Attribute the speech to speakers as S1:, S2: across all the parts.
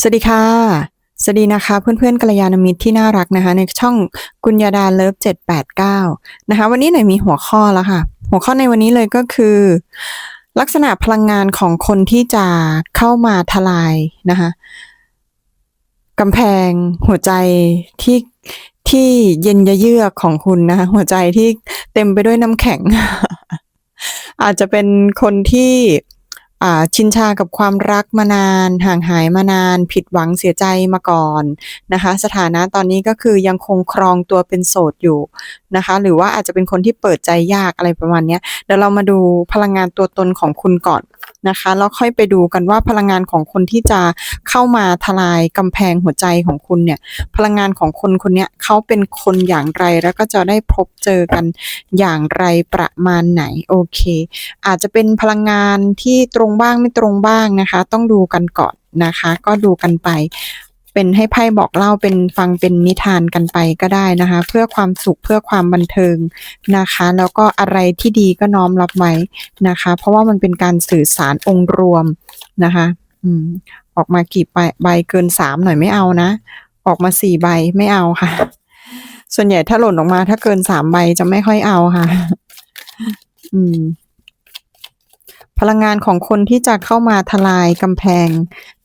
S1: สวัสดีค่ะ สวัสดีนะคะเพื่อนๆกัลยาณมิตรที่น่ารักนะคะ ในช่องกุญญาดาเลิฟ789 นะคะ วันนี้หน่อยมีหัวข้อแล้วค่ะ หัวข้อในวันนี้เลยก็คือ ลักษณะพลังงานของคนที่จะเข้ามาทลายนะคะกำแพงหัวใจที่ที่เย็นยเยือกของคุณนะคะหัวใจที่เต็มไปด้วยน้ำแข็ง อาจจะเป็นคนที่ ชินชากับความรักมานาน ห่างหายมานาน ผิดหวังเสียใจมาก่อนนะคะ สถานะตอนนี้ก็คือยังคงครองตัวเป็นโสดอยู่นะคะ หรือว่าอาจจะเป็นคนที่เปิดใจยากอะไรประมาณนี้เดี๋ยวเรามาดูพลังงานตัวตนของคุณก่อนนะคะแล้วค่อยไปดูกันว่าพลังงานของคนที่จะเข้ามาทลายกำแพงหัวใจของคุณเนี่ย พลังงานของคนคนนี้เขาเป็นคนอย่างไรแล้วก็จะได้พบเจอกันอย่างไรประมาณไหนโอเค อาจจะเป็นพลังงานที่ตรงบ้างไม่ตรงบ้างนะคะ ต้องดูกันก่อนนะคะ ก็ดูกันไป เป็นให้ไพ่บอกเล่าเป็นฟังเป็นนิทานกันไปก็ได้นะคะ เพื่อความสุขเพื่อความบันเทิงนะคะ แล้วก็อะไรที่ดีก็น้อมรับไว้นะคะ เพราะว่ามันเป็นการสื่อสารองค์รวมนะคะอืมออกมากี่ใบใบเกินสามหน่อยไม่เอานะ ออกมาสี่ใบไม่เอาค่ะ ส่วนใหญ่ถ้าหล่นออกมาถ้าเกินสามใบจะไม่ค่อยเอาค่ะ อืมพลังงานของคนที่จะเข้ามาทลายกำแพง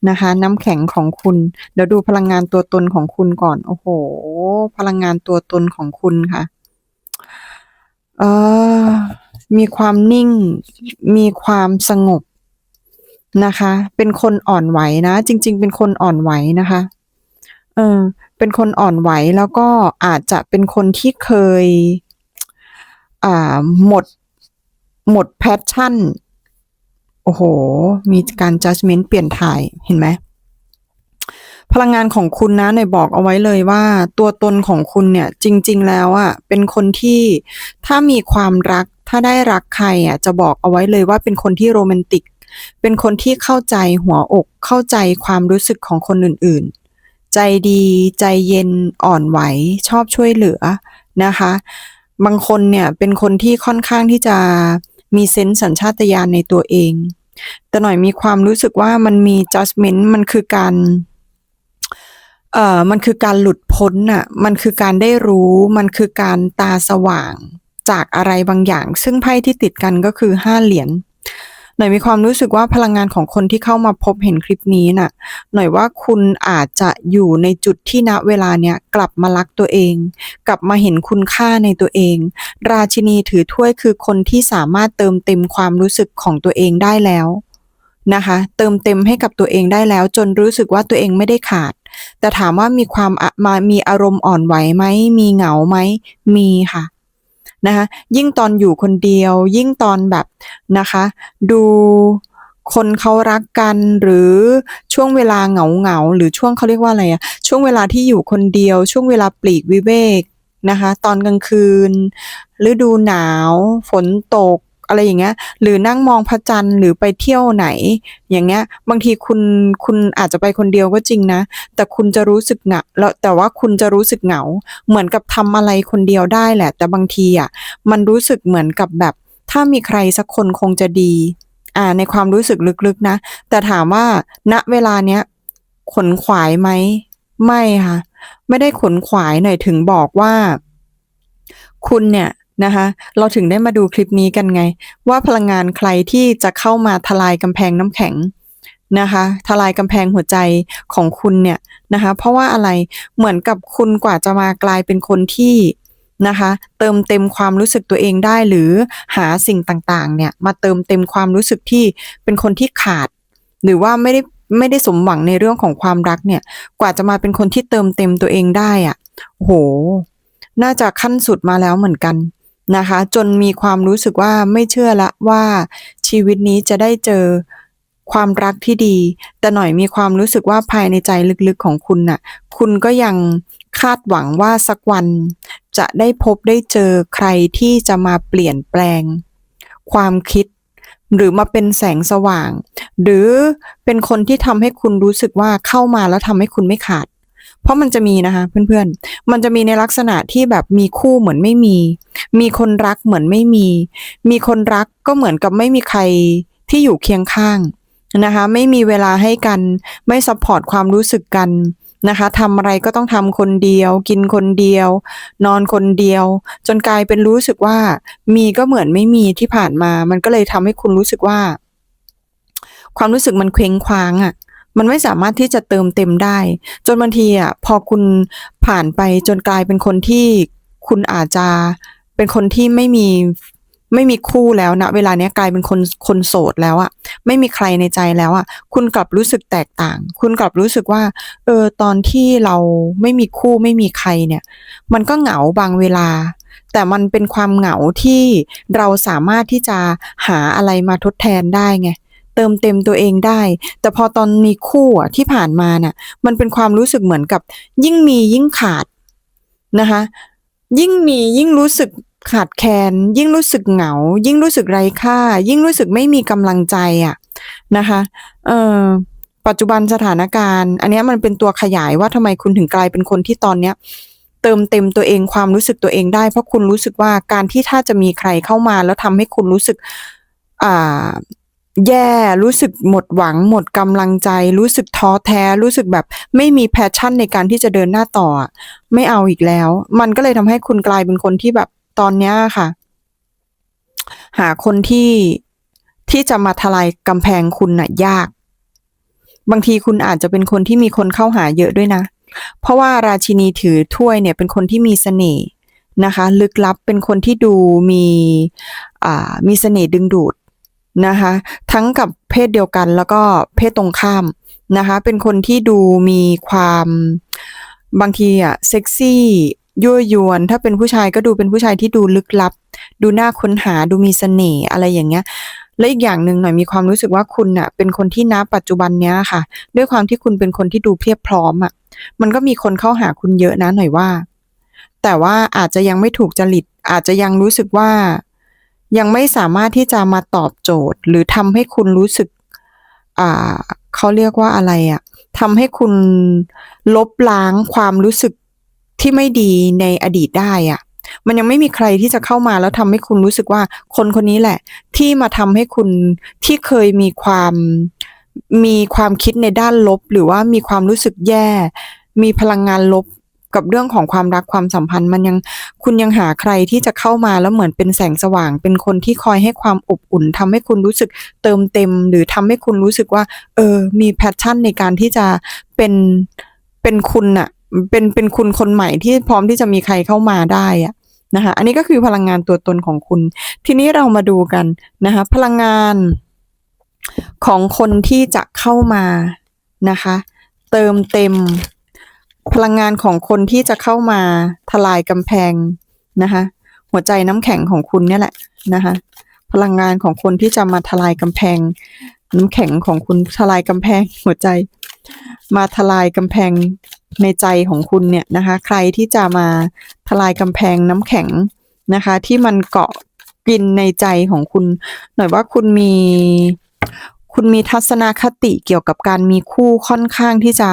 S1: นะคะ น้ำแข็งของคุณ เดี๋ยวดูพลังงานตัวตนของคุณก่อน โอ้โห พลังงานตัวตนของคุณค่ะ เออมีความนิ่ง มีความสงบนะคะ เป็นคนอ่อนไหวนะ จริง ๆ เป็นคนอ่อนไหวนะคะ เออ เป็นคนอ่อนไหวแล้วก็อาจจะเป็นคนที่เคย อ่า หมด หมดแพชชั่น โอ้โห มีการ judgment เปลี่ยนถ่ายเห็นไหมพลังงานของคุณนะหน่อยบอกเอาไว้เลยว่า ตัวตนของคุณเนี่ยจริง ๆ แล้วอะเป็นคนที่ถ้ามีความรักถ้าได้รักใครอะจะบอกเอาไว้เลยว่าเป็นคนที่โรแมนติก เป็นคนที่เข้าใจหัวอกเข้าใจความรู้สึกของคนอื่นๆ ใจดีใจเย็นอ่อนไหวชอบช่วยเหลือนะคะ บางคนเนี่ยเป็นคนที่ค่อนข้างที่จะมีเซนส์สัญชาตญาณในตัวเอง แต่หน่อยมีความรู้สึกว่ามันมี judgment มันคือการเอ่อมันคือการหลุดพ้นน่ะมันคือการได้รู้มันคือการตาสว่างจากอะไรบางอย่าง ซึ่งไพ่ที่ติดกันก็คือห้าเหรียญ หน่อยมีความรู้สึกว่าพลังงานของคนที่เข้ามาพบเห็นคลิปนี้น่ะ หน่อยว่าคุณอาจจะอยู่ในจุดที่ณเวลาเนี้ยกลับมารักตัวเอง กลับมาเห็นคุณค่าในตัวเอง ราชินีถือถ้วยคือคนที่สามารถเติมเต็มความรู้สึกของตัวเองได้แล้วนะคะเติมเต็มให้กับตัวเองได้แล้ว จนรู้สึกว่าตัวเองไม่ได้ขาด แต่ถามว่ามีความมามีอารมณ์อ่อนไหวไหมมีเหงาไหมมีค่ะ นะคะ ยิ่งตอนอยู่คนเดียว ยิ่งตอนแบบนะคะ ดูคนเขารักกันหรือช่วงเวลาเหงาๆหรือช่วงเขาเรียกว่าอะไรอะช่วงเวลาที่อยู่คนเดียว ช่วงเวลาปลีกวิเวกนะคะ ตอนกลางคืนฤดูหนาว ฝนตก อะไรอย่างเงี้ย หรือนั่งมองพระจันทร์หรือไปเที่ยวไหน อย่างเงี้ย บางทีคุณคุณอาจจะไปคนเดียวก็จริงนะ แต่คุณจะรู้สึกเหงาแล้วแต่ว่าคุณจะรู้สึกเหงา เหมือนกับทำอะไรคนเดียวได้แหละ แต่บางทีอะมันรู้สึกเหมือนกับแบบ ถ้ามีใครสักคนคงจะดีอ่าในความรู้สึกลึกๆนะ แต่ถามว่าณเวลาเนี้ยขนขวายไหมไม่ค่ะ ไม่ได้ขนขวายหน่อยถึงบอกว่า คุณเนี่ย นะคะ เราถึงได้มาดูคลิปนี้กันไง ว่าพลังงานใครที่จะเข้ามาทลายกำแพงน้ำแข็งนะคะทลายกำแพงหัวใจของคุณเนี่ยนะคะเพราะว่าอะไรเหมือนกับคุณกว่าจะมากลายเป็นคนที่นะคะเติมเต็มความรู้สึกตัวเองได้หรือหาสิ่งต่างๆเนี่ยมาเติมเต็มความรู้สึกที่เป็นคนที่ขาด หรือว่าไม่ได้ไม่ได้สมหวังในเรื่องของความรักเนี่ยกว่าจะมาเป็นคนที่เติมเต็มตัวเองได้อะโอ้โฮน่าจะขั้นสุดมาแล้วเหมือนกัน นะคะ จนมีความรู้สึกว่าไม่เชื่อล้วว่าชีวิตนี้จะได้เจอความรักที่ดี แต่หน่อยมีความรู้สึกว่าภายในใจลึกๆของคุณน่ะ คุณก็ยังคาดหวังว่าสักวันจะได้พบได้เจอใครที่จะมาเปลี่ยนแปลง ความคิด หรือมาเป็นแสงสว่าง หรือเป็นคนที่ทำให้คุณรู้สึกว่าเข้ามาแล้วทำให้คุณไม่ขาด เพราะมันจะมีนะคะเพื่อนๆ มันจะมีในลักษณะที่แบบมีคู่เหมือนไม่มี มีคนรักเหมือนไม่มี มีคนรักก็เหมือนกับไม่มีใครที่อยู่เคียงข้างนะคะ ไม่มีเวลาให้กัน ไม่ซัพพอร์ตความรู้สึกกันนะคะทำอะไรก็ต้องทำคนเดียว กินคนเดียว นอนคนเดียว จนกลายเป็นรู้สึกว่า มีก็เหมือนไม่มีที่ผ่านมา มันก็เลยทำให้คุณรู้สึกว่า ความรู้สึกมันเคว้งคว้างอะ่ะ มันไม่สามารถที่จะเติมเต็มได้ จนบางทีอะพอคุณผ่านไปจนกลายเป็นคนที่คุณอาจจะเป็นคนที่ไม่มีไม่มีคู่แล้วนะเวลาเนี้ยกลายเป็นคนคนโสดแล้วอะไม่มีใครในใจแล้วอะคุณกลับรู้สึกแตกต่าง คุณกลับรู้สึกว่า เออตอนที่เราไม่มีคู่ไม่มีใครเนี่ย มันก็เหงาบางเวลา แต่มันเป็นความเหงาที่เราสามารถที่จะหาอะไรมาทดแทนได้ไง เติมเต็มตัวเองได้ แต่พอตอนมีคู่อะที่ผ่านมาเนี่ยมันเป็นความรู้สึกเหมือนกับ ยิ่งมียิ่งขาดนะคะ ยิ่งมียิ่งรู้สึกขาดแคลนยิ่งรู้สึกเหงา ยิ่งรู้สึกไร้ค่า ยิ่งรู้สึกไม่มีกำลังใจอะนะคะเออปัจจุบันสถานการณ์ อันนี้มันเป็นตัวขยายว่าทำไมคุณถึงกลายเป็นคนที่ตอนเนี้ยเติมเต็มตัวเองความรู้สึกตัวเองได้ เพราะคุณรู้สึกว่าการที่ถ้าจะมีใครเข้ามาแล้วทำให้คุณรู้สึกอ่า แย่รู้สึกหมดหวัง หมดกำลังใจ รู้สึกท้อแท้ รู้สึกแบบไม่มีแพชชั่นในการที่จะเดินหน้าต่อ ไม่เอาอีกแล้ว มันก็เลยทำให้คุณกลายเป็นคนที่แบบตอนนี้ค่ะ หาคนที่ที่จะมาทลายกำแพงคุณน่ะยาก บางทีคุณอาจจะเป็นคนที่มีคนเข้าหาเยอะด้วยนะ เพราะว่าราชินีถือถ้วยเนี่ยเป็นคนที่มีเสน่ห์นะคะ ลึกลับเป็นคนที่ดูมีอ่ามีเสน่ห์ดึงดูด นะคะ ทั้งกับเพศเดียวกันแล้วก็เพศตรงข้ามนะคะ เป็นคนที่ดูมีความบางทีอะเซ็กซี่ยั่วยวน ถ้าเป็นผู้ชายก็ดูเป็นผู้ชายที่ดูลึกลับ ดูน่าค้นหาดูมีเสน่ห์อะไรอย่างเงี้ยและอีกอย่างหนึ่งหน่อยมีความรู้สึกว่าคุณน่ะเป็นคนที่ณปัจจุบันเนี้ยค่ะ ด้วยความที่คุณเป็นคนที่ดูเพียบพร้อมอะมันก็มีคนเข้าหาคุณเยอะนะหน่อยว่า แต่ว่าอาจจะยังไม่ถูกจริตอาจจะยังรู้สึกว่า ยังไม่สามารถที่จะมาตอบโจทย์ หรือทำให้คุณรู้สึกอ่าเขาเรียกว่าอะไรอะทำให้คุณลบล้างความรู้สึกที่ไม่ดีในอดีตได้อะมันยังไม่มีใครที่จะเข้ามาแล้วทำให้คุณรู้สึกว่าคนคนนี้แหละ ที่มาทำให้คุณที่เคยมีความมีความคิดในด้านลบ หรือว่ามีความรู้สึกแย่ มีพลังงานลบ กับเรื่องของความรักความสัมพันธ์ มันยังคุณยังหาใครที่จะเข้ามาแล้วเหมือนเป็นแสงสว่าง เป็นคนที่คอยให้ความอบอุ่นทำให้คุณรู้สึกเติมเต็ม หรือทำให้คุณรู้สึกว่า เออ มีแพชชั่นในการที่จะเป็นเป็นคุณอะเป็นเป็นคุณคนใหม่ที่พร้อมที่จะมีใครเข้ามาได้อะนะคะอันนี้ก็คือพลังงานตัวตนของคุณ ทีนี้เรามาดูกันนะคะพลังงานของคนที่จะเข้ามานะคะ เติมเต็ม พลังงานของคนที่จะเข้ามาทลายกำแพงนะคะ หัวใจน้ำแข็งของคุณเนี่ยแหละนะคะ พลังงานของคนที่จะมาทลายกำแพง น้ำแข็งของคุณทลายกำแพงหัวใจ มาทลายกำแพงในใจของคุณเนี่ยนะคะ ใครที่จะมาทลายกำแพงน้ำแข็งนะคะ ที่มันเกาะกินในใจของคุณ หน่อยว่าคุณมีคุณมีทัศนคติเกี่ยวกับการมีคู่ค่อนข้างที่จะ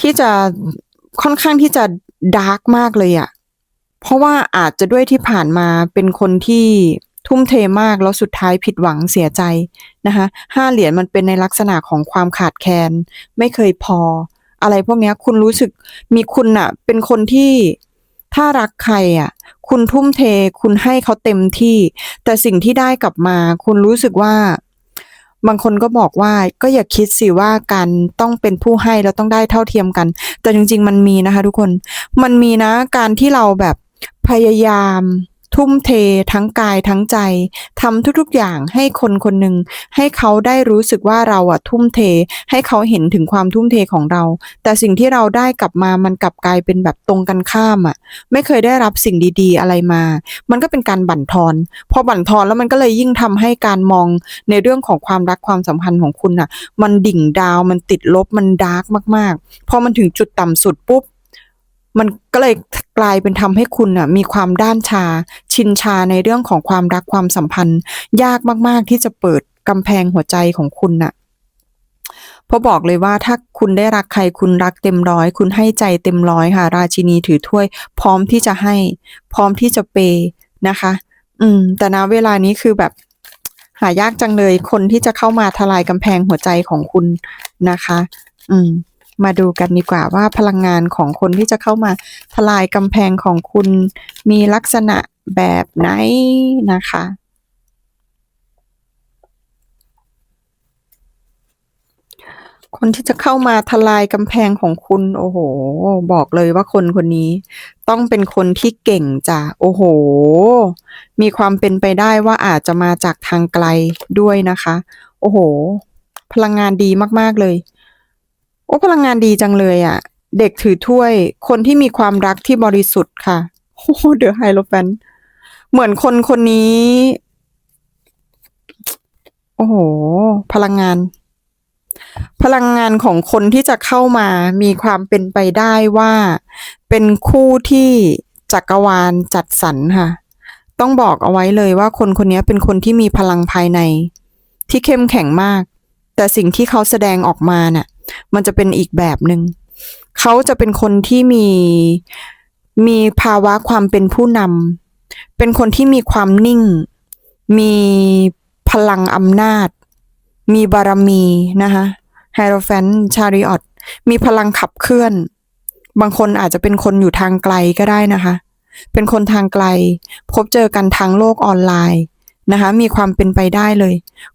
S1: ที่จะค่อนข้างที่จะดาร์กมากเลยอะ่ะเพราะว่าอาจจะด้วยที่ผ่านมาเป็นคนที่ทุ่มเทมากแล้วสุดท้ายผิดหวังเสียใจนะคะห้าเหรียญมันเป็นในลักษณะของความขาดแคลนไม่เคยพอ อะไรพวกนี้คุณรู้สึกมีคุณอะเป็นคนที่ถ้ารักใครอะคุณทุ่มเทคุณให้เขาเต็มที่ แต่สิ่งที่ได้กลับมา คุณรู้สึกว่า บางคนก็บอกว่าก็อย่าคิดสิว่าการต้องเป็นผู้ให้แล้วต้องได้เท่าเทียมกัน แต่จริง ๆ มันมีนะคะ ทุกคน มันมีนะการที่เราแบบพยายาม ทุ่มเททั้งกายทั้งใจทำทุกๆอย่างให้คนคนหนึ่งให้เขาได้รู้สึกว่าเราอะทุ่มเท ให้เขาเห็นถึงความทุ่มเทของเรา แต่สิ่งที่เราได้กลับมามันกลับกลายเป็นแบบตรงกันข้ามอะไม่เคยได้รับสิ่งดีๆอะไรมา มันก็เป็นการบั่นทอนพอบั่นทอนแล้วมันก็เลยยิ่งทำให้การมองในเรื่องของความรักความสัมพันธ์ของคุณอะมันดิ่งดาวมันติดลบมันดาร์กมากๆพอมันถึงจุดต่ำสุดปุ๊บ มันก็เลยกลายเป็นทำให้คุณอะมีความด้านชา ชินชาในเรื่องของความรักความสัมพันธ์ ยากมากๆที่จะเปิดกำแพงหัวใจของคุณน่ะเพราะบอกเลยว่าถ้าคุณได้รักใครคุณรักเต็มร้อย คุณให้ใจเต็มร้อยค่ะ ราชินีถือถ้วย พร้อมที่จะให้ พร้อมที่จะเปนะคะ อืม แต่ณเวลานี้คือแบบ หายากจังเลยคนที่จะเข้ามาทลายกำแพงหัวใจของคุณนะคะ อืม มาดูกันดีกว่าว่าพลังงานของคนที่จะเข้ามาทลายกำแพงของคุณมีลักษณะแบบไหนนะคะคนที่จะเข้ามาทลายกำแพงของคุณ โอ้โห บอกเลยว่าคนคนนี้ ต้องเป็นคนที่เก่งจ้ะโอ้โห มีความเป็นไปได้ว่าอาจจะมาจากทางไกลด้วยนะคะ โอ้โห พลังงานดีมากๆเลย โอ้พลังงานดีจังเลยอะ่ะ เด็กถือถ้วย คนที่มีความรักที่บริสุทธิ์ค่ะโอ้เดอะไฮโลแฟนเหมือนคนคนนี้ โอ้โห พลังงาน พลังงานของคนที่จะเข้ามามีความเป็นไปได้ว่า เป็นคู่ที่จักรวาลจัดสรรค่ะ ต้องบอกเอาไว้เลยว่าคนคนนี้เป็นคนที่มีพลังภายใน ที่เข้มแข็งมาก แต่สิ่งที่เขาแสดงออกมาเน่ะ มันจะเป็นอีกแบบหนึง่งเขาจะเป็นคนที่มีมีภาวะความเป็นผู้นำเป็นคนที่มีความนิ่ง มีพลังอำนาจ มีบารมีนะคะไฮโรแฟนชาริออตมีพลังขับเคลื่อน บางคนอาจจะเป็นคนอยู่ทางไกลก็ได้นะคะ เป็นคนทางไกล พบเจอกันทางโลกออนไลน์ นะคะ มีความเป็นไปได้เลย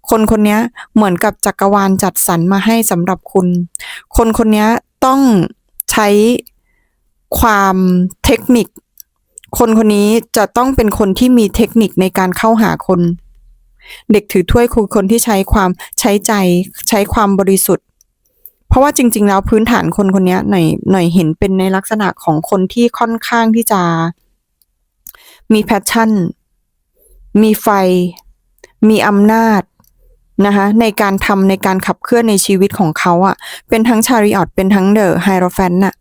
S1: คนคนนี้เหมือนกับจักรวาลจัดสรรมาให้สำหรับคุณ คนคนนี้ต้องใช้ความเทคนิค คนคนนี้จะต้องเป็นคนที่มีเทคนิคในการเข้าหาคน เด็กถือถ้วยคือคนที่ใช้ความใช้ใจใช้ความบริสุทธิ์ เพราะว่าจริง ๆ แล้วพื้นฐานคนคนนี้หน่อยหน่อยเห็นเป็นในลักษณะของคนที่ค่อนข้างที่จะมีแพชชั่น มีไฟ มีอำนาจนะคะในการทำในการขับเคลื่อนในชีวิตของเขาอะ่ะ เป็นทั้งชาริออตเป็นทั้งเดอะไฮโรแฟนน่ะ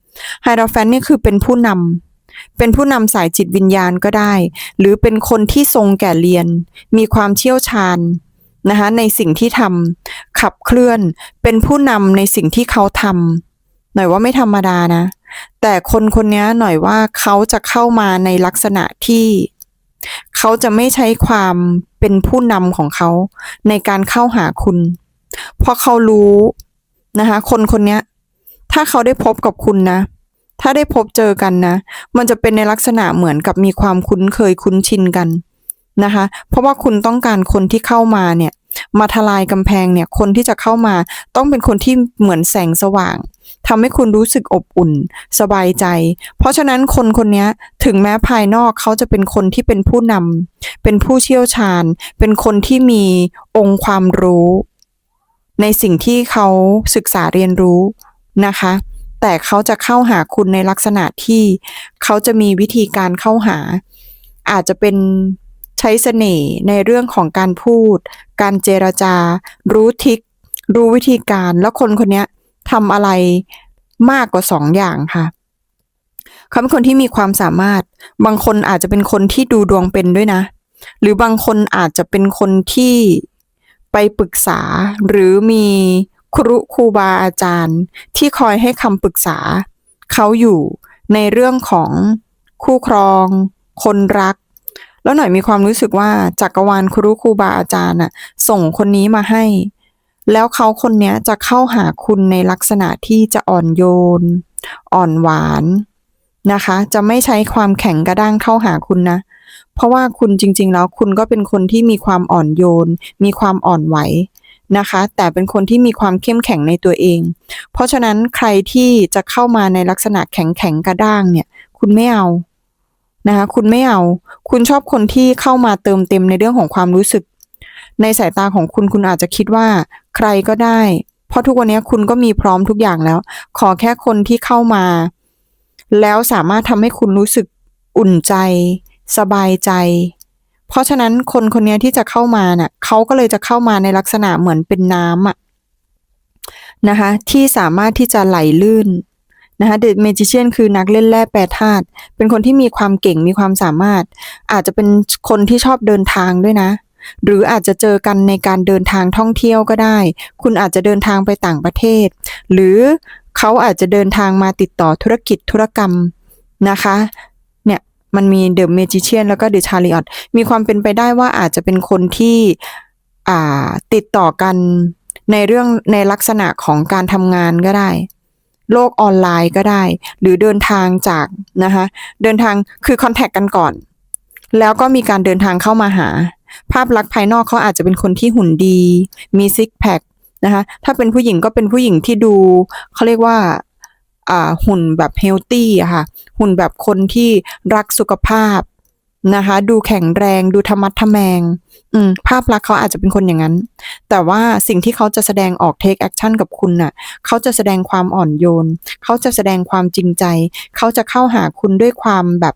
S1: ไฮโรแฟนนี่คือเป็นผู้นำเป็นผู้นำสายจิตวิญญาณก็ได้ หรือเป็นคนที่ทรงแก่เรียน มีความเชี่ยวชาญนะคะในสิ่งที่ทำขับเคลื่อน เป็นผู้นำในสิ่งที่เขาทำหน่อยว่าไม่ธรรมดานะ แต่คนคนนี้หน่อยว่าเขาจะเข้ามาในลักษณะที่ เขาจะไม่ใช้ความเป็นผู้นำของเขาในการเข้าหาคุณ เพราะเขารู้นะคะคนคนนี้ถ้าเขาได้พบกับคุณนะ ถ้าได้พบเจอกันนะ มันจะเป็นในลักษณะเหมือนกับมีความคุ้นเคยคุ้นชินกันนะคะ เพราะว่าคุณต้องการคนที่เข้ามาเนี่ย มาทลายกำแพงเนี่ยคนที่จะเข้ามาต้องเป็นคนที่เหมือนแสงสว่างทำให้คุณรู้สึกอบอุ่น สบายใจ เพราะฉะนั้นคนคนนี้ถึงแม้ภายนอกเขาจะเป็นคนที่เป็นผู้นำเป็นผู้เชี่ยวชาญ เป็นคนที่มีองค์ความรู้ ในสิ่งที่เขาศึกษาเรียนรู้นะคะ แต่เขาจะเข้าหาคุณในลักษณะที่เขาจะมีวิธีการเข้าหา อาจจะเป็น ใช้เสน่ห์ในเรื่องของการพูด การเจรจา รู้ทิก รู้วิธีการ แล้วคนคนนี้ทำอะไรมากกว่าสองอย่างค่ะเขาเป็นคนที่มีความสามารถ บางคนอาจจะเป็นคนที่ดูดวงเป็นด้วยนะ หรือบางคนอาจจะเป็นคนที่ไปปรึกษา หรือมีครูครูบาอาจารย์ ที่คอยให้คำปรึกษา เขาอยู่ในเรื่องของคู่ครอง คนรัก แล้วหน่อยมีความรู้สึกว่าจักรวาลครูครูบาอาจารย์น่ะส่งคนนี้มาให้ แล้วเขาคนนี้จะเข้าหาคุณในลักษณะที่จะอ่อนโยน อ่อนหวานนะคะ จะไม่ใช้ความแข็งกระด้างเข้าหาคุณนะ เพราะว่าคุณจริง ๆ แล้วคุณก็เป็นคนที่มีความอ่อนโยน มีความอ่อนไหวนะคะ แต่เป็นคนที่มีความเข้มแข็งในตัวเอง เพราะฉะนั้นใครที่จะเข้ามาในลักษณะแข็งแข็งกระด้างเนี่ย คุณไม่เอา นะคะคุณไม่เอา คุณชอบคนที่เข้ามาเติมเต็มในเรื่องของความรู้สึก ในสายตาของคุณคุณอาจจะคิดว่าใครก็ได้ เพราะทุกวันนี้คุณก็มีพร้อมทุกอย่างแล้ว ขอแค่คนที่เข้ามา แล้วสามารถทำให้คุณรู้สึกอุ่นใจ สบายใจ เพราะฉะนั้นคนคนนี้ที่จะเข้ามาเน่ะเขาก็เลยจะเข้ามาในลักษณะเหมือนเป็นน้ำอะนะคะที่สามารถที่จะไหลลื่น นะคะเดอะเมจิเชียนคือนักเล่นแร่แปรธาตุเป็นคนที่มีความเก่งมีความสามารถ อาจจะเป็นคนที่ชอบเดินทางด้วยนะ หรืออาจจะเจอกันในการเดินทางท่องเที่ยวก็ได้ คุณอาจจะเดินทางไปต่างประเทศ หรือเขาอาจจะเดินทางมาติดต่อธุรกิจธุรกรรมนะคะเนี่ยมันมีเดอะเมจิเชียนแล้วก็เดอะชาริออตมีความเป็นไปได้ว่าอาจจะเป็นคนที่อ่าติดต่อกันในเรื่องในลักษณะของการทำงานก็ได้ โลกออนไลน์ก็ได้ หรือเดินทางจากนะคะเดินทางคือคอนแทคกันก่อน แล้วก็มีการเดินทางเข้ามาหา ภาพลักษณ์ภายนอกเขาอาจจะเป็นคนที่หุ่นดี มีซิกแพคนะคะถ้าเป็นผู้หญิงก็เป็นผู้หญิงที่ดูเขาเรียกว่าอ่าหุ่นแบบเฮลตี้อะค่ะหุ่นแบบคนที่รักสุขภาพ นะคะ ดูแข็งแรงดูธรรมัดทะแมง อืม ภาพลักษณ์เขาอาจจะเป็นคนอย่างนั้น แต่ว่าสิ่งที่เขาจะแสดงออก take action กับคุณน่ะ เขาจะแสดงความอ่อนโยน เขาจะแสดงความจริงใจ เขาจะเข้าหาคุณด้วยความแบบ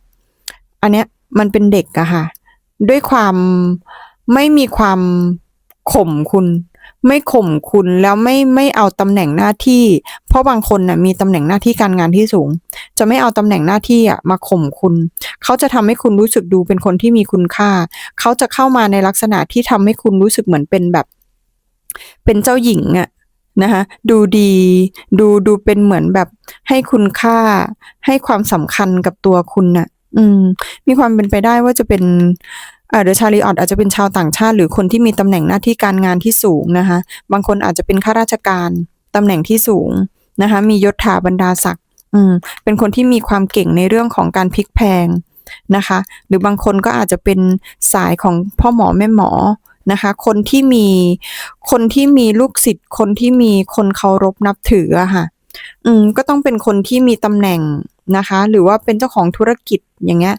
S1: อันเนี้ยมันเป็นเด็กอะค่ะ ด้วยความไม่มีความข่มคุณ ไม่ข่มคุณแล้วไม่ไม่เอาตำแหน่งหน้าที่ เพราะบางคนน่ะมีตำแหน่งหน้าที่การงานที่สูง จะไม่เอาตำแหน่งหน้าที่อะมาข่มคุณ เขาจะทำให้คุณรู้สึกดูเป็นคนที่มีคุณค่า เขาจะเข้ามาในลักษณะที่ทำให้คุณรู้สึกเหมือนเป็นแบบ เป็นเจ้าหญิงอะนะคะดูดีดูดูเป็นเหมือนแบบให้คุณค่า ให้ความสำคัญกับตัวคุณน่ะ อืม มีความเป็นไปได้ว่าจะเป็น เอ่อเดอะชาลีออดอาจจะเป็นชาวต่างชาติ หรือคนที่มีตำแหน่งหน้าที่การงานที่สูงนะคะ บางคนอาจจะเป็นข้าราชการตำแหน่งที่สูงนะคะ มียศถาบรรดาศักดิ์อืมเป็นคนที่มีความเก่งในเรื่องของการพลิกแพงนะคะ หรือบางคนก็อาจจะเป็นสายของพ่อหมอแม่หมอนะคะ คนที่มีคนที่มีลูกศิษย์คนที่มีคนเคารพนับถืออะค่ะ อืมก็ต้องเป็นคนที่มีตำแหน่งนะคะ หรือว่าเป็นเจ้าของธุรกิจอย่างเงี้ย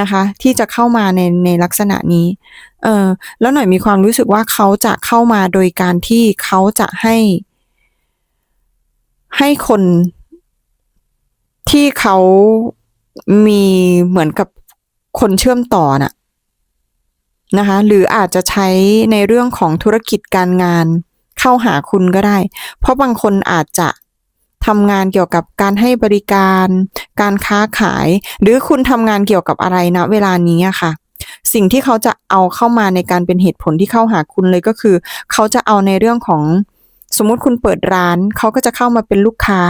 S1: นะคะ ที่จะเข้ามาในในลักษณะนี้ เออแล้วหน่อยมีความรู้สึกว่าเขาจะเข้ามาโดยการที่เขาจะให้ ให้คนที่เขามีเหมือนกับคนเชื่อมต่อน่ะนะคะ หรืออาจจะใช้ในเรื่องของธุรกิจการงานเข้าหาคุณก็ได้ เพราะบางคนอาจจะ ทำงานเกี่ยวกับการให้บริการ การค้าขาย หรือคุณทำงานเกี่ยวกับอะไรนะเวลานี้อะค่ะ สิ่งที่เขาจะเอาเข้ามาในการเป็นเหตุผลที่เข้าหาคุณเลยก็คือ เขาจะเอาในเรื่องของสมมติคุณเปิดร้าน เขาก็จะเข้ามาเป็นลูกค้า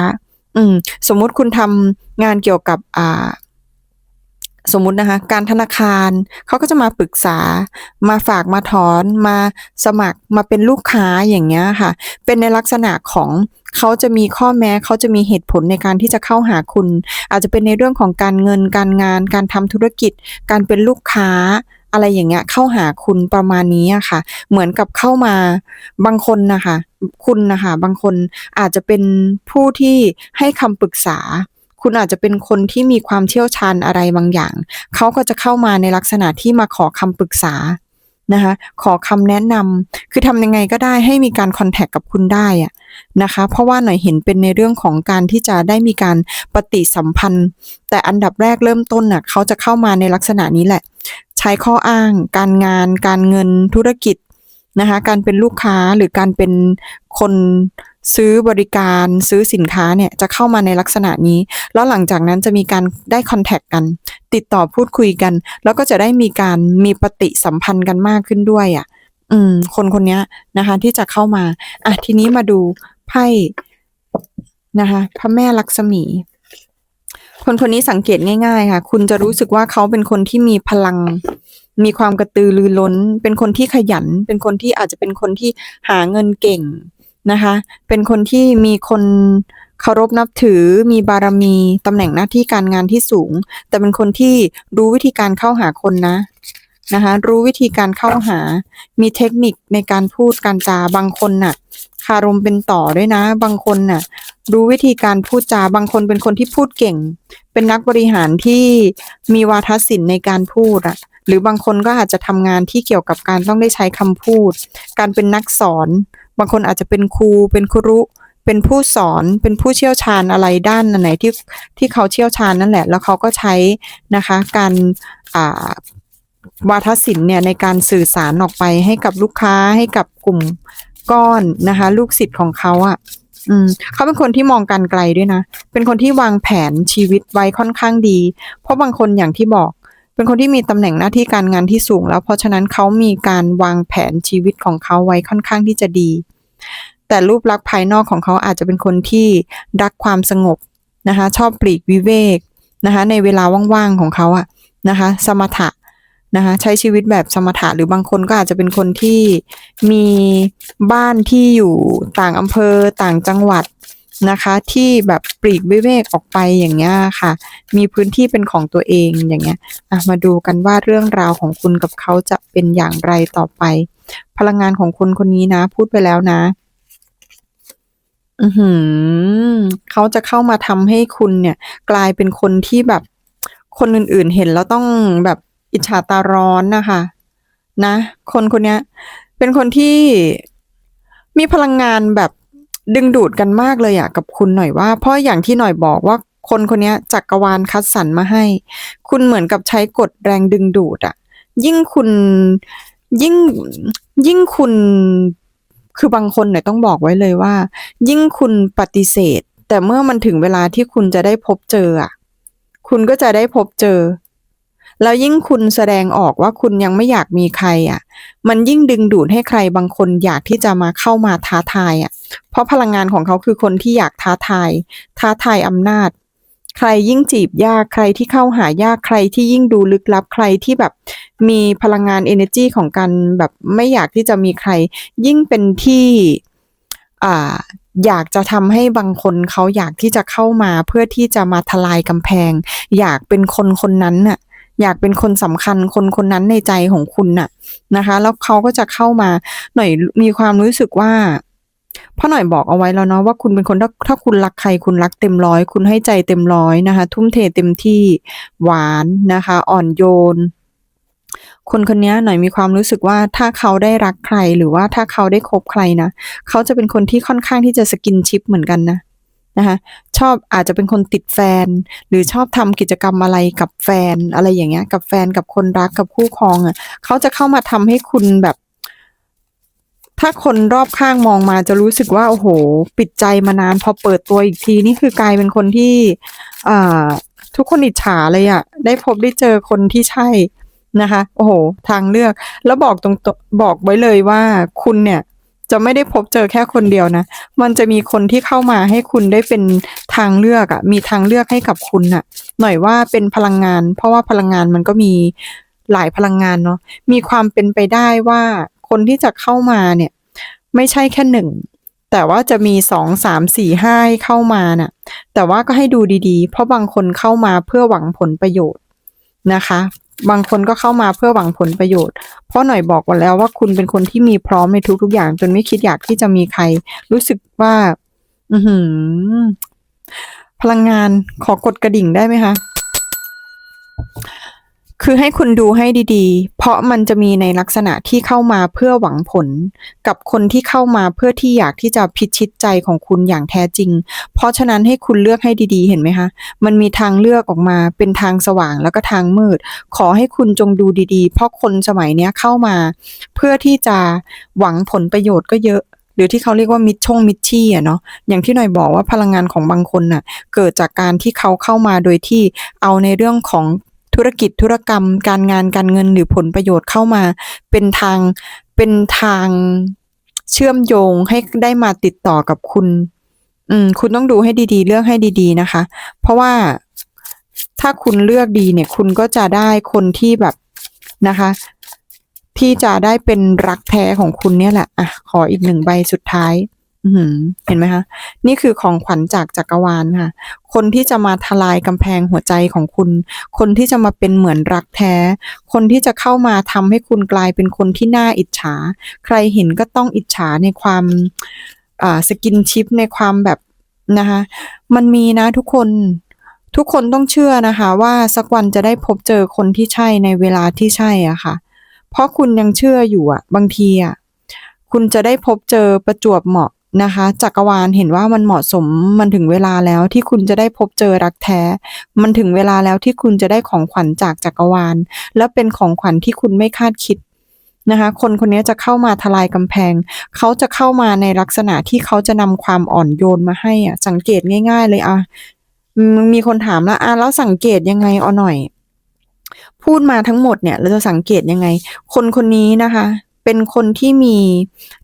S1: อืม สมมติคุณทำงานเกี่ยวกับอ่า สมมุตินะคะ การธนาคารเขาก็จะมาปรึกษา มาฝากมาถอนมาสมัครมาเป็นลูกค้าอย่างเงี้ยค่ะ เป็นในลักษณะของเขาจะมีข้อแม้เขาจะมีเหตุผลในการที่จะเข้าหาคุณ อาจจะเป็นในเรื่องของการเงินการงาน การทำธุรกิจ การเป็นลูกค้าอะไรอย่างเงี้ยเข้าหาคุณประมาณนี้อะค่ะ เหมือนกับเข้ามาบางคนนะคะ คุณนะคะ บางคนอาจจะเป็นผู้ที่ให้คำปรึกษา คุณอาจจะเป็นคนที่มีความเชี่ยวชาญอะไรบางอย่าง เขาก็จะเข้ามาในลักษณะที่มาขอคำปรึกษานะคะขอคำแนะนำคือทำยังไงก็ได้ให้มีการคอนแทคกับคุณได้อะนะคะ เพราะว่าหน่อยเห็นเป็นในเรื่องของการที่จะได้มีการปฏิสัมพันธ์ แต่อันดับแรกเริ่มต้นน่ะเขาจะเข้ามาในลักษณะนี้แหละ ใช้ข้ออ้าง การงาน การเงินธุรกิจนะคะการเป็นลูกค้าหรือการเป็นคน ซื้อบริการซื้อสินค้าเนี่ยจะเข้ามาในลักษณะนี้ แล้วหลังจากนั้นจะมีการได้คอนแทคกัน ติดต่อพูดคุยกัน แล้วก็จะได้มีการมีปฏิสัมพันธ์กันมากขึ้นด้วยอะอืม คนคนนี้นะคะที่จะเข้ามาอะทีนี้มาดูไพ่นะคะพระแม่ลักษมี คนคนนี้สังเกตง่ายๆ ค่ะ คุณจะรู้สึกว่าเขาเป็นคนที่มีพลังมีความกระตือรือร้น เป็นคนที่ขยัน เป็นคนที่อาจจะเป็นคนที่หาเงินเก่ง นะคะ เป็นคนที่มีคนเคารพนับถือมีบารมีตำแหน่งหน้าที่การงานที่สูง แต่เป็นคนที่รู้วิธีการเข้าหาคนนะนะคะรู้วิธีการเข้าหา มีเทคนิคในการพูดการจาบางคนน่ะ คารมเป็นต่อด้วยนะ บางคนน่ะ รู้วิธีการพูดจาบางคนเป็นคนที่พูดเก่ง เป็นนักบริหารที่มีวาทศิลป์ในการพูดอะหรือบางคนก็อาจจะทำงานที่เกี่ยวกับการต้องได้ใช้คำพูด การเป็นนักสอน บางคนอาจจะเป็นครูเป็นครุเป็นผู้สอนเป็นผู้เชี่ยวชาญอะไรด้านไหนที่ที่เขาเชี่ยวชาญนั่นแหละ แล้วเขาก็ใช้นะคะการวาทศิลป์เนี่ยในการสื่อสารออกไปให้กับลูกค้าให้กับกลุ่มก้อนนะคะ ลูกศิษย์ของเขาอะ่ะอืมเขาเป็นคนที่มองการไกลด้วยนะ เป็นคนที่วางแผนชีวิตไว้ค่อนข้างดี เพราะบางคนอย่างที่บอก เป็นคนที่มีตำแหน่งหน้าที่การงานที่สูงแล้ว เพราะฉะนั้นเขามีการวางแผนชีวิตของเขาไว้ค่อนข้างที่จะดี แต่รูปลักษณ์ภายนอกของเขาอาจจะเป็นคนที่รักความสงบนะคะชอบปลีกวิเวกนะคะในเวลาว่างๆของเขาอะนะคะสมถะนะคะใช้ชีวิตแบบสมถะหรือบางคนก็อาจจะเป็นคนที่มีบ้านที่อยู่ต่างอำเภอต่างจังหวัด นะคะ ที่แบบปลีกวิเวกออกไปอย่างเงี้ยค่ะ มีพื้นที่เป็นของตัวเองอย่างเงี้ยมาดูกันว่าเรื่องราวของคุณกับเขาจะเป็นอย่างไรต่อไป พลังงานของคนคนนี้นะ พูดไปแล้วนะอือหือเขาจะเข้ามาทำให้คุณเนี่ย กลายเป็นคนที่แบบคนอื่นๆเห็นแล้วต้องแบบอิจฉาตาร้อนนะคะ นะ คนคนเนี้ยเป็นคนที่มีพลังงานแบบ ดึงดูดกันมากเลยอะกับคุณหน่อยว่า เพราะอย่างที่หน่อยบอกว่าคนคนนี้จักรวาลคัดสรรมาให้ คุณเหมือนกับใช้กฎแรงดึงดูดอะยิ่งคุณยิ่งยิ่งคุณคือบางคนเนี่ยต้องบอกไว้เลยว่า ยิ่งคุณปฏิเสธ แต่เมื่อมันถึงเวลาที่คุณจะได้พบเจออะคุณก็จะได้พบเจอ แล้วยิ่งคุณแสดงออกว่าคุณยังไม่อยากมีใครอะ มันยิ่งดึงดูดให้ใครบางคนอยากที่จะมาเข้ามาท้าทายอะ เพราะพลังงานของเขาคือคนที่อยากท้าทาย ท้าทายอำนาจ ใครยิ่งจีบยากใครที่เข้าหายากใครที่ยิ่งดูลึกลับใครที่แบบมีพลังงาน energy ของการแบบไม่อยากที่จะมีใคร ยิ่งเป็นที่อ่าอยากจะทำให้บางคนเขาอยากที่จะเข้ามาเพื่อที่จะมาทลายกำแพง อยากเป็นคนคนนั้นน่ะ อยากเป็นคนสำคัญคนคนนั้นในใจของคุณน่ะนะคะ แล้วเขาก็จะเข้ามาหน่อยมีความรู้สึกว่าพ่อหน่อยบอกเอาไว้แล้วเนาะว่าคุณเป็นคนถ้าถ้าคุณรักใครคุณรักเต็มร้อย คุณให้ใจเต็มร้อยนะคะ ทุ่มเทเต็มที่หวานนะคะ อ่อนโยน คนคนนี้หน่อยมีความรู้สึกว่าถ้าเขาได้รักใครหรือว่าถ้าเขาได้คบใครนะเขาจะเป็นคนที่ค่อนข้างที่จะสกินชิปเหมือนกันนะ นะคะชอบอาจจะเป็นคนติดแฟน หรือชอบทำกิจกรรมอะไรกับแฟนอะไรอย่างเงี้ย กับแฟนกับคนรักกับคู่ครองอะเขาจะเข้ามาทำให้คุณแบบ ถ้าคนรอบข้างมองมาจะรู้สึกว่าโอ้โห ปิดใจมานานพอเปิดตัวอีกทีนี่คือกลายเป็นคนที่อ่าทุกคนอิจฉาเลยอะได้พบได้เจอคนที่ใช่นะคะ โอ้โห ทางเลือก แล้วบอกตรงบอกไว้เลยว่าคุณเนี่ย จะไม่ได้พบเจอแค่คนเดียวนะ มันจะมีคนที่เข้ามาให้คุณได้เป็นทางเลือกอะมีทางเลือกให้กับคุณน่ะ หน่อยว่าเป็นพลังงาน เพราะว่าพลังงานมันก็มีหลายพลังงานเนาะ มีความเป็นไปได้ว่าคนที่จะเข้ามาเนี่ย ไม่ใช่แค่หนึ่งแต่ว่าจะมีสองสามสี่ห้าเข้ามาน่ะ แต่ว่าก็ให้ดูดีๆ เพราะบางคนเข้ามาเพื่อหวังผลประโยชน์นะคะ บางคนก็เข้ามาเพื่อหวังผลประโยชน์ เพราะหน่อยบอกไว้แล้วว่าคุณเป็นคนที่มีพร้อมในทุกๆอย่าง จนไม่คิดอยากที่จะมีใคร รู้สึกว่า อือหือพลังงานขอกดกระดิ่งได้ไหมคะ คือให้คุณดูให้ดีๆ เพราะมันจะมีในลักษณะที่เข้ามาเพื่อหวังผล กับคนที่เข้ามาเพื่อที่อยากที่จะพิชิตใจของคุณอย่างแท้จริง เพราะฉะนั้นให้คุณเลือกให้ดีๆ เห็นไหมคะ มันมีทางเลือกออกมาเป็นทางสว่างแล้วก็ทางมืด ขอให้คุณจงดูดีๆ เพราะคนสมัยเนี้ยเข้ามา เพื่อที่จะหวังผลประโยชน์ก็เยอะหรือที่เขาเรียกว่ามิชชงมิชชี่อะเนาะอย่างที่หน่อยบอกว่าพลังงานของบางคนน่ะเกิดจากการที่เขาเข้ามาโดยที่เอาในเรื่องของ ธุรกิจธุรกรรม การงานการเงินหรือผลประโยชน์เข้ามา เป็นทางเป็นทางเชื่อมโยงให้ได้มาติดต่อกับคุณ อืม คุณต้องดูให้ดีๆ เลือกให้ดี ๆ นะคะ เพราะว่าถ้าคุณเลือกดีเนี่ย คุณก็จะได้คนที่แบบนะคะ ที่จะได้เป็นรักแท้ของคุณเนี่ยแหละอะขออีกหนึ่งใบสุดท้าย เห็นไหมคะ นี่คือของขวัญจากจักรวาลค่ะ คนที่จะมาทลายกำแพงหัวใจของคุณ คนที่จะมาเป็นเหมือนรักแท้ คนที่จะเข้ามาทำให้คุณกลายเป็นคนที่น่าอิจฉา ใครเห็นก็ต้องอิจฉาในความสกินชิปในความแบบนะคะ มันมีนะทุกคนทุกคนต้องเชื่อนะคะ ว่าสักวันจะได้พบเจอคนที่ใช่ในเวลาที่ใช่อะค่ะ เพราะคุณยังเชื่ออยู่อะบางทีอะคุณจะได้พบเจอประจวบเหมาะ นะคะจักรวาลเห็นว่ามันเหมาะสมมันถึงเวลาแล้วที่คุณจะได้พบเจอรักแท้ มันถึงเวลาแล้วที่คุณจะได้ของขวัญจากจักรวาล และเป็นของขวัญที่คุณไม่คาดคิดนะคะคนคนนี้จะเข้ามาทลายกำแพง เขาจะเข้ามาในลักษณะที่เขาจะนำความอ่อนโยนมาให้อะสังเกตง่าย ๆ เลยอะมมีคนถามแล้วอะแล้วสังเกตยังไงเอาหน่อย พูดมาทั้งหมดเนี่ยเราจะสังเกตยังไง คนคนนี้นะคะ เป็นคนที่มี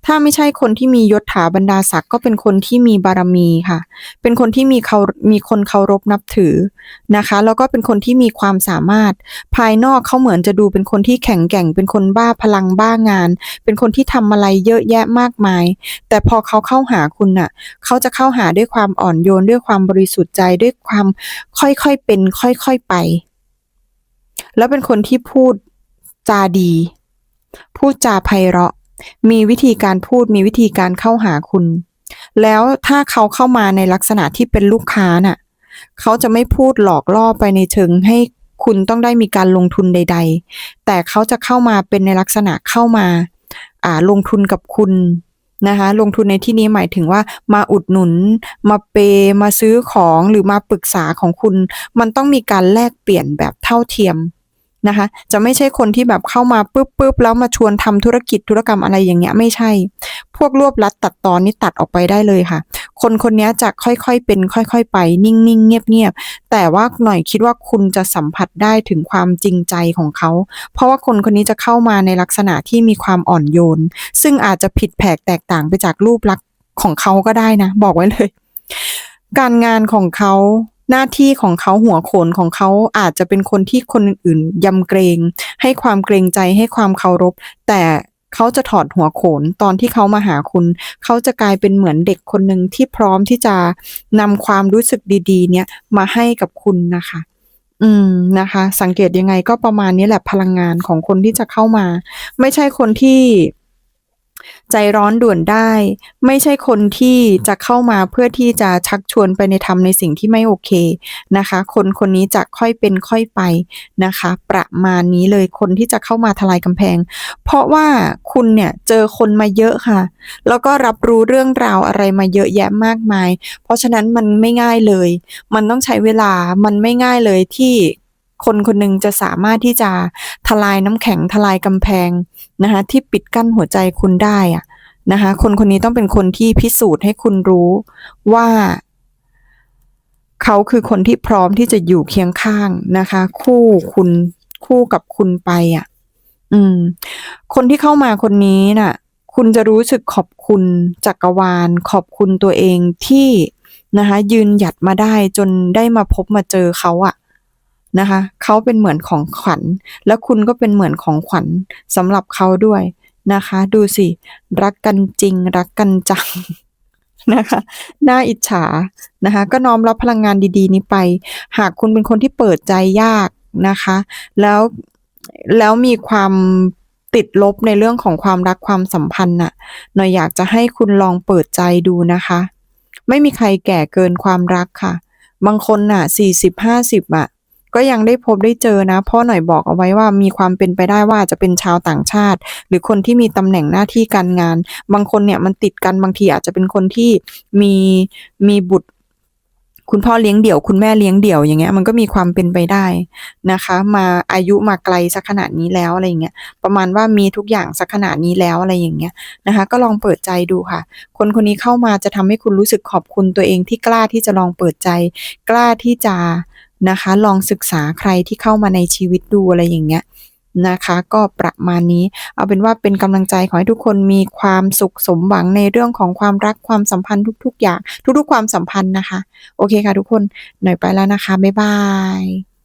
S1: ถ้าไม่ใช่คนที่มียศถาบรรดาศักดิ์ก็เป็นคนที่มีบารมีค่ะ เป็นคนที่มีเขามีคนเคารพนับถือนะคะ แล้วก็เป็นคนที่มีความสามารถ ภายนอกเขาเหมือนจะดูเป็นคนที่แข็งแกร่ง เป็นคนบ้าพลังบ้างาน เป็นคนที่ทำอะไรเยอะแยะมากมาย แต่พอเขาเข้าหาคุณน่ะ เขาจะเข้าหาด้วยความอ่อนโยนด้วยความบริสุทธิ์ใจด้วยความค่อยๆเป็น ค่อยๆไป แล้วเป็นคนที่พูดจาดี พูดจาไพเราะ มีวิธีการพูดมีวิธีการเข้าหาคุณ แล้วถ้าเขาเข้ามาในลักษณะที่เป็นลูกค้าน่ะ เขาจะไม่พูดหลอกล่อไปในเชิงให้คุณต้องได้มีการลงทุนใด ๆ แต่เขาจะเข้ามาเป็นในลักษณะเข้ามาอ่าลงทุนกับคุณนะคะลงทุนในที่นี้หมายถึงว่ามาอุดหนุน มาเปย์มาซื้อของหรือมาปรึกษาของคุณ มันต้องมีการแลกเปลี่ยนแบบเท่าเทียม นะคะ จะไม่ใช่คนที่แบบเข้ามาปุ๊บปุ๊บแล้วมาชวนทำธุรกิจธุรกรรมอะไรอย่างเงี้ยไม่ใช่ พวกรวบลัดตัดตอนนี่ตัดออกไปได้เลยค่ะ คนคนนี้จะค่อยๆเป็น ค่อยๆ ไปนิ่งๆ เงียบๆ แต่ว่าหน่อยคิดว่าคุณจะสัมผัสได้ถึงความจริงใจของเขา เพราะว่าคนคนนี้จะเข้ามาในลักษณะที่มีความอ่อนโยน ซึ่งอาจจะผิดแผกแตกต่างไปจากรูปลักษณ์ของเขาก็ได้นะ บอกไว้เลย การงานของเขา หน้าที่ของเขาหัวโขนของเขาอาจจะเป็นคนที่คนอื่นยำเกรง ให้ความเกรงใจให้ความเคารพ แต่เขาจะถอดหัวโขนตอนที่เขามาหาคุณ เขาจะกลายเป็นเหมือนเด็กคนหนึ่งที่พร้อมที่จะนำความรู้สึกดี ๆ เนี่ยมาให้กับคุณนะคะ อืมนะคะ สังเกตยังไงก็ประมาณนี้แหละพลังงานของคนที่จะเข้ามา ไม่ใช่คนที่ ใจร้อนด่วนได้ ไม่ใช่คนที่จะเข้ามาเพื่อที่จะชักชวนไปในทำในสิ่งที่ไม่โอเคนะคะ คนคนนี้จะค่อยเป็นค่อยไปนะคะ ประมาณนี้เลยคนที่จะเข้ามาทลายกำแพง เพราะว่าคุณเนี่ยเจอคนมาเยอะค่ะ แล้วก็รับรู้เรื่องราวอะไรมาเยอะแยะมากมาย เพราะฉะนั้นมันไม่ง่ายเลย มันต้องใช้เวลามันไม่ง่ายเลยที่ คนคนหนึ่งจะสามารถที่จะทลายน้ำแข็งทลายกำแพงนะคะที่ปิดกั้นหัวใจคุณได้อะนะคะคนคนนี้ต้องเป็นคนที่พิสูจน์ให้คุณรู้ว่า เขาคือคนที่พร้อมที่จะอยู่เคียงข้างนะคะ คู่คุณคู่กับคุณไปอะ อืม คนที่เข้ามาคนนี้น่ะ คุณจะรู้สึกขอบคุณจักรวาล ขอบคุณตัวเองที่นะคะยืนหยัดมาได้จนได้มาพบมาเจอเขาอะ นะคะเขาเป็นเหมือนของขวัญ แล้วคุณก็เป็นเหมือนของขวัญสำหรับเขาด้วยนะคะ ดูสิ รักกันจริง รักกันจังนะคะน่าอิจฉานะคะ ก็น้อมรับพลังงานดี ๆ นี้ไป หากคุณเป็นคนที่เปิดใจยากนะคะ แล้วแล้วมีความติดลบในเรื่องของความรักความสัมพันธ์น่ะหน่อยอยากจะให้คุณลองเปิดใจดูนะคะ ไม่มีใครแก่เกินความรักค่ะ บางคนน่ะสี่สิบห้าสิบอะ ก็ยังได้พบได้เจอนะพราะหน่อยบอกเอาไว้ว่ามีความเป็นไปได้ว่าจะเป็นชาวต่างชาติ หรือคนที่มีตำแหน่งหน้าที่การงาน บางคนเนี่ยมันติดกันบางทีอาจจะเป็นคนที่มีมีบุตรคุณพ่อเลี้ยงเดี่ยว คุณแม่เลี้ยงเดี่ยวอย่างเงี้ยมันก็มีความเป็นไปได้นะคะ มาอายุมาไกลสักขนาดนี้แล้วอะไรเงี้ยประมาณว่ามีทุกอย่างสักขนาดนี้แล้วอะไรอย่างเงี้ยนะคะ ก็ลองเปิดใจดูค่ะ คนคนนี้เข้ามาจะทำให้คุณรู้สึกขอบคุณตัวเองที่กล้าที่จะลองเปิดใจ กล้าที่จะ นะคะ ลองศึกษาใครที่เข้ามาในชีวิตดูอะไรอย่างเงี้ยนะคะ ก็ประมาณนี้ เอาเป็นว่าเป็นกำลังใจขอให้ทุกคนมีความสุขสมหวังในเรื่องของความรักความสัมพันธ์ทุก ๆ อย่าง ทุก ๆ ความสัมพันธ์นะคะ โอเคค่ะทุกคนหน่อยไปแล้วนะคะบ๊ายบาย